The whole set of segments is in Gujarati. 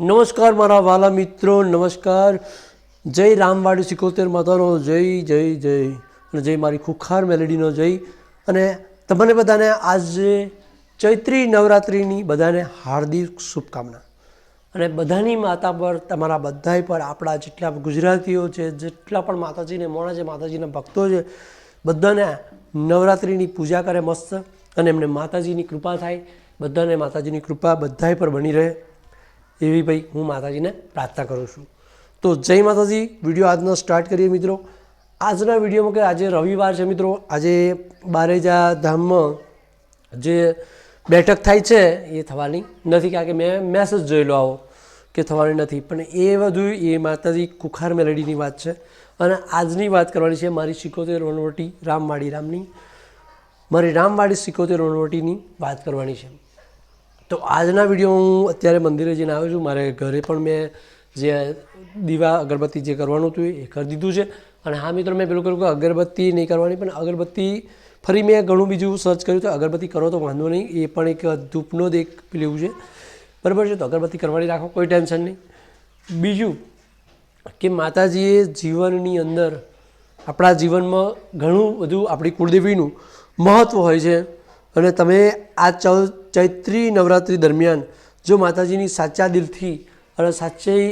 નમસ્કાર મારા વાલા મિત્રો, નમસ્કાર. જય રામવાડી સિકોતેર માતાનો જય જય જય. અને જય મારી ખુખાર મેલેડીનો જય. અને તમને બધાને આજે ચૈત્રી નવરાત્રિની બધાને હાર્દિક શુભકામના. અને બધાની માતા પર, તમારા બધાય પર, આપણા જેટલા ગુજરાતીઓ છે, જેટલા પણ માતાજીને, મોણા છે માતાજીના ભક્તો છે, બધાને નવરાત્રિની પૂજા કરે મસ્ત. અને એમને માતાજીની કૃપા થાય. બધાને માતાજીની કૃપા બધાય પર બની રહે. એવી ભાઈ હું માતાજીને પ્રાર્થના કરું છું. તો જય માતાજી, વીડિયો આજનો સ્ટાર્ટ કરીએ મિત્રો. આજના વિડીયોમાં કે આજે રવિવાર છે મિત્રો, આજે બારેજા ધામમાં જે બેઠક થાય છે એ થવાની નથી, કારણ કે મેં મેસેજ જોયેલો આવો કે થવાની નથી. પણ એ બધું, એ માતાજી કુખાર મેલેડીની વાત છે. અને આજની વાત કરવાની છે મારી સિકોતેર વનવટી રામવાડી રામની. મારી રામવાડી સિકોતેર વનવટીની વાત કરવાની છે. તો આજના વીડિયો હું અત્યારે મંદિરે જઈને આવ્યો છું. મારે ઘરે પણ મેં જે દીવા અગરબત્તી જે કરવાનું હતું એ કરી દીધું છે. અને હા મિત્રો, મેં પેલું કર્યું કે અગરબત્તી નહીં કરવાની, પણ અગરબત્તી ફરી મેં ઘણું બીજું સર્ચ કર્યું તો અગરબત્તી કરો તો વાંધો નહીં. એ પણ એક ધૂપનો જ એક પેલું છે. બરાબર છે? તો અગરબત્તી કરવાની રાખો, કોઈ ટેન્શન નહીં. બીજું કે માતાજીએ જીવનની અંદર આપણા જીવનમાં ઘણું બધું આપણી કુળદેવીનું મહત્ત્વ હોય છે. અને તમે આ ચૌ ચૈત્રી નવરાત્રિ દરમિયાન જો માતાજીની સાચા દિલથી અને સાચી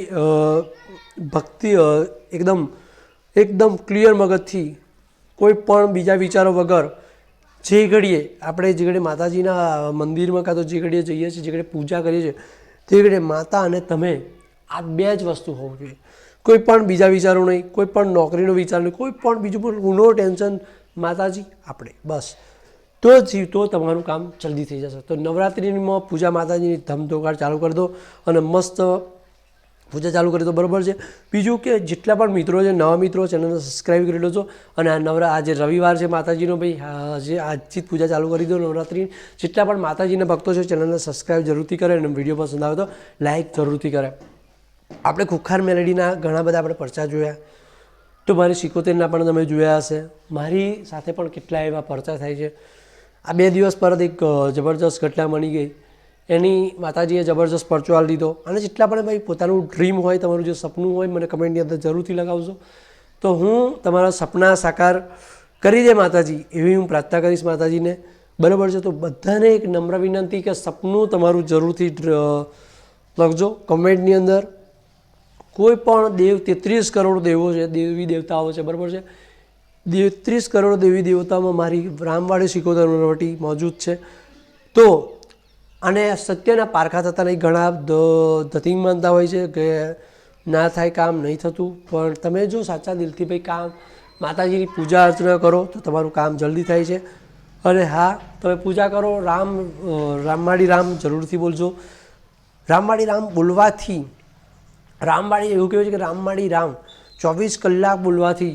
ભક્તિ એકદમ એકદમ ક્લિયર મગજથી કોઈ પણ બીજા વિચારો વગર જે ઘડીએ આપણે જે ઘડીએ માતાજીના મંદિરમાં કાં તો જે ઘડીએ જઈએ છીએ, જે ઘડીએ પૂજા કરીએ છીએ, તે ઘડીએ માતા અને તમે આ બે જ વસ્તુ હોવું જોઈએ. કોઈ પણ બીજા વિચારો નહીં, કોઈ પણ નોકરીનો વિચાર નહીં, કોઈ પણ બીજું પણ ઊનો ટેન્શન માતાજી, આપણે, બસ. તો જ તો તમારું કામ જલ્દી થઈ જશે. તો નવરાત્રિમાં પૂજા માતાજીની ધમધોકાર ચાલુ કરી દો અને મસ્ત પૂજા ચાલુ કરી દો. બરાબર છે? બીજું કે જેટલા પણ મિત્રો છે, નવા મિત્રો, ચેનલને સબસ્ક્રાઈબ કરી લેજો અને આ નવરા આજે રવિવાર છે માતાજીનો ભાઈ આજે આજથી જ પૂજા ચાલુ કરી દો નવરાત્રિ જેટલા પણ માતાજીના ભક્તો છે, ચેનલને સબસ્ક્રાઈબ જરૂરથી કરે અને વીડિયો પસંદ આવે તો લાઇક જરૂરથી કરે. આપણે ખુખાર મેલેડીના ઘણા બધા આપણે પરચા જોયા. તો મારી સિકોતેરના પણ તમે જોયા હશે. મારી સાથે પણ કેટલા એવા પરચા થાય છે. આ બે દિવસ પરત એક જબરજસ્ત ઘટના બની ગઈ. એની માતાજીએ જબરજસ્ત પરચુઆલ લીધો. અને જેટલા પણ ભાઈ પોતાનું ડ્રીમ હોય, તમારું જે સપનું હોય, મને કમેન્ટની અંદર જરૂરથી લગાવજો. તો હું તમારા સપના સાકાર કરી દે માતાજી, એવી હું પ્રાર્થના કરીશ માતાજીને. બરાબર છે? તો બધાને એક નમ્ર વિનંતી કે સપનું તમારું જરૂરથી લખજો કમેન્ટની અંદર. કોઈ પણ દેવ તેત્રીસ કરોડ દેવો છે, દેવી દેવતાઓ છે, બરાબર છે? તેત્રીસ કરોડ દેવી દેવતામાં મારી રામવાડી સિકોતર વટી મોજૂદ છે. તો અને સત્યના પારખા થતા નહીં. ઘણા ધતિંગ માનતા હોય છે કે ના થાય કામ નહીં થતું. પણ તમે જો સાચા દિલથી ભાઈ કામ, માતાજીની પૂજા અર્ચના કરો તો તમારું કામ જલ્દી થાય છે. અને હા, તમે પૂજા કરો, રામ રામવાડી રામ જરૂરથી બોલજો. રામવાડી રામ બોલવાથી રામવાડી એવું કહેવાય છે કે રામવાડી રામ ચોવીસ કલાક બોલવાથી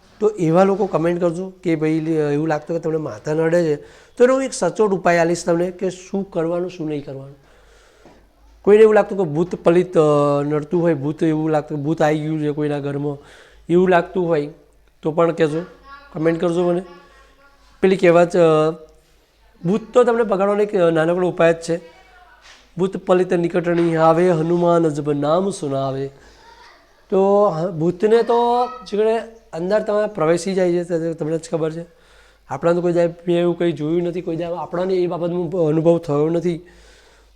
તો એવા લોકો કમેન્ટ કરજો કે ભાઈ એવું લાગતું કે તમને માથા નડે છે. તો એનો હું એક સચોટ ઉપાય આલીશ તમને કે શું કરવાનું, શું નહીં કરવાનું. કોઈને એવું લાગતું કે ભૂત પલિત નડતું હોય, ભૂત એવું લાગતું, ભૂત આવી ગયું છે કોઈના ઘરમાં, એવું લાગતું હોય, તો પણ કહેજો. કમેન્ટ કરજો મને. પેલી કહેવત ભૂત તો તમને પગાડવાનો એક નાનકડો ઉપાય જ છે. ભૂત પલિત નિકટણી આવે, હનુમાન જબ નામ સુનાવે. તો ભૂતને તો જેકડે અંદર તમે પ્રવેશી જાય છે તમને જ ખબર છે. આપણા તો કોઈ જાય, મેં એવું કંઈ જોયું નથી, કોઈ જાય, આપણાને એ બાબતનો અનુભવ થયો નથી.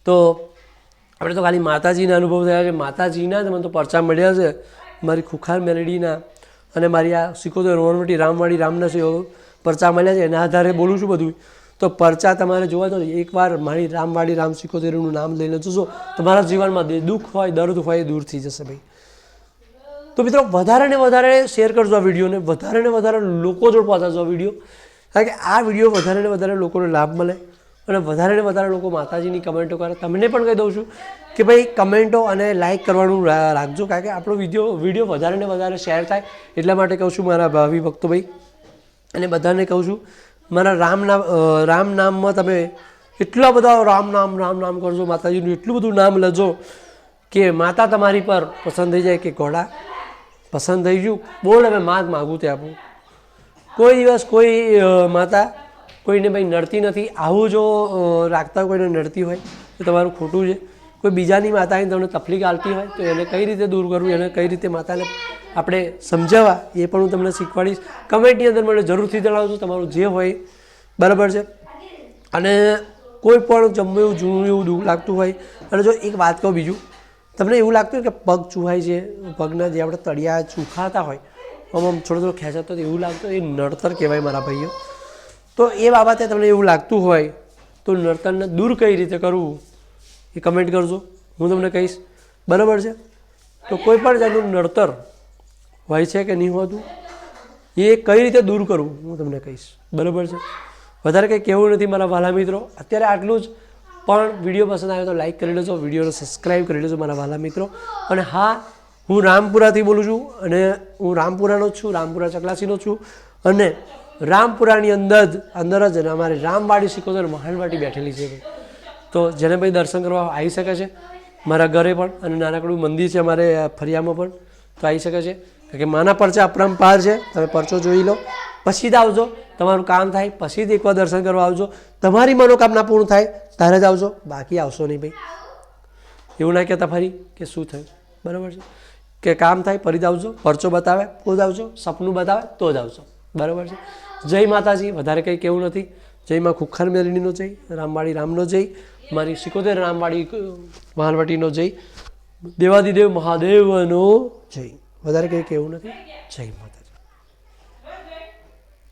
તો આપણે તો ખાલી માતાજીના અનુભવ થયા છે. માતાજીના જ મને તો પરચા મળ્યા છે, મારી ખુખાર મેલેડીના અને મારી આ સિકોતેર રોનવટી રામવાડી રામના છે પરચા મળ્યા છે. એના આધારે બોલું છું બધું. તો પરચા તમારે જોવા તો એકવાર મારી રામવાડી રામ સિકોતેરનું નામ લઈને જોશો, તમારા જીવનમાં દુઃખ હોય, દર્દ હોય એ દૂર થઈ જશે ભાઈ. તો મિત્રો વધારે ને વધારે શેર કરજો આ વિડીયોને. વધારે ને વધારે લોકો જોડ પહોંચાડજો આ વીડિયો. કારણ કે આ વીડિયો વધારે ને વધારે લોકોને લાભ મળે અને વધારે ને વધારે લોકો માતાજીની કમેન્ટો કરે. તમને પણ કહી દઉં છું કે ભાઈ કમેન્ટો અને લાઇક કરવાનું રાખજો. કારણ કે આપણો વીડિયો વીડિયો વધારે ને વધારે શેર થાય એટલા માટે કહું છું મારા ભાવિ ભક્તો ભાઈ. અને બધાને કહું છું, મારા રામ નામ રામ નામમાં તમે એટલા બધા રામ નામ રામ નામ કરજો માતાજીનું. એટલું બધું નામ લેજો કે માતા તમારી પર પસંદ થઈ જાય કે ઘોડા પસંદ થઈ ગયું. બોલ, હવે માગ માગું તે આપું. કોઈ દિવસ કોઈ માતા કોઈને ભાઈ નડતી નથી, આવું જો રાખતા કોઈને નડતી હોય, તો તમારું ખોટું છે. કોઈ બીજાની માતાને તમને તકલીફ આવતી હોય, તો એને કઈ રીતે દૂર કરવું, એને કઈ રીતે માતાને આપણે સમજાવવા, એ પણ હું તમને શીખવાડીશ. કમેન્ટની અંદર મને જરૂરથી જણાવજો, તમારું જે હોય, બરાબર છે? અને કોઈ પણ એવું જૂનું એવું દુઃખ લાગતું હોય, અને જો એક વાત કહું બીજું તમને એવું લાગતું કે પગ ચૂહાય છે, પગના જે આપણે તળિયા ચૂખાતા હોય, આમ આમ થોડો થોડો ખેંચાતો એવું લાગતું એ નડતર કહેવાય મારા ભાઈઓ. તો એ બાબતે તમને એવું લાગતું હોય તો નડતરને દૂર કઈ રીતે કરવું એ કમેન્ટ કરજો. હું તમને કહીશ, બરાબર છે? તો કોઈ પણ જાતનું નડતર હોય છે કે નહીં હોતું, એ કઈ રીતે દૂર કરવું? હું તમને કહીશ. બરાબર છે? વધારે કંઈ કહેવું નથી મારા વાલા મિત્રો. અત્યારે આટલું જ. પણ વીડિયો પસંદ આવ્યો તો લાઈક કરી લેજો, વિડીયોને સબસ્ક્રાઈબ કરી લેજો મારા વાલા મિત્રો. અને હા, હું રામપુરાથી બોલું છું અને હું રામપુરાનો જ છું, રામપુરા ચકલાસીનો છું. અને રામપુરાની અંદર જ અંદર જ અમારે રામવાડી સિકોતર મહાનવાટી બેઠેલી છે. તો જેને ભાઈ દર્શન કરવા આવી શકે છે, મારા ઘરે પણ અને નાનકડું મંદિર છે અમારે ફરિયામાં પણ, તો આવી શકે છે. કારણ કે માના પરચા અપરંપાર છે, તમે પરચો જોઈ લો. પછી જ આવજો. તમારું કામ થાય, પછી જ એકવાર દર્શન કરવા આવજો. તમારી મનોકામના પૂર્ણ થાય, ત્યારે જ આવજો. બાકી આવશો નહીં ભાઈ. એવું ના કહેતા ફરી કે શું થયું? બરાબર છે? કે કામ થાય, ફરી જ આવજો. પરચો બતાવે, તો જ આવજો. સપનું બતાવે, તો જ આવજો. બરાબર છે? જય માતાજી. વધારે કંઈ કેવું નથી. જયમાં ખુખર મેલડીનો જય, રામવાડી રામનો જય, મારી સિકોતેર રામવાડી મહાલવટીનો જય, દેવાદિદેવ મહાદેવનો જય. વધારે કંઈ કેવું નથી. જય માતા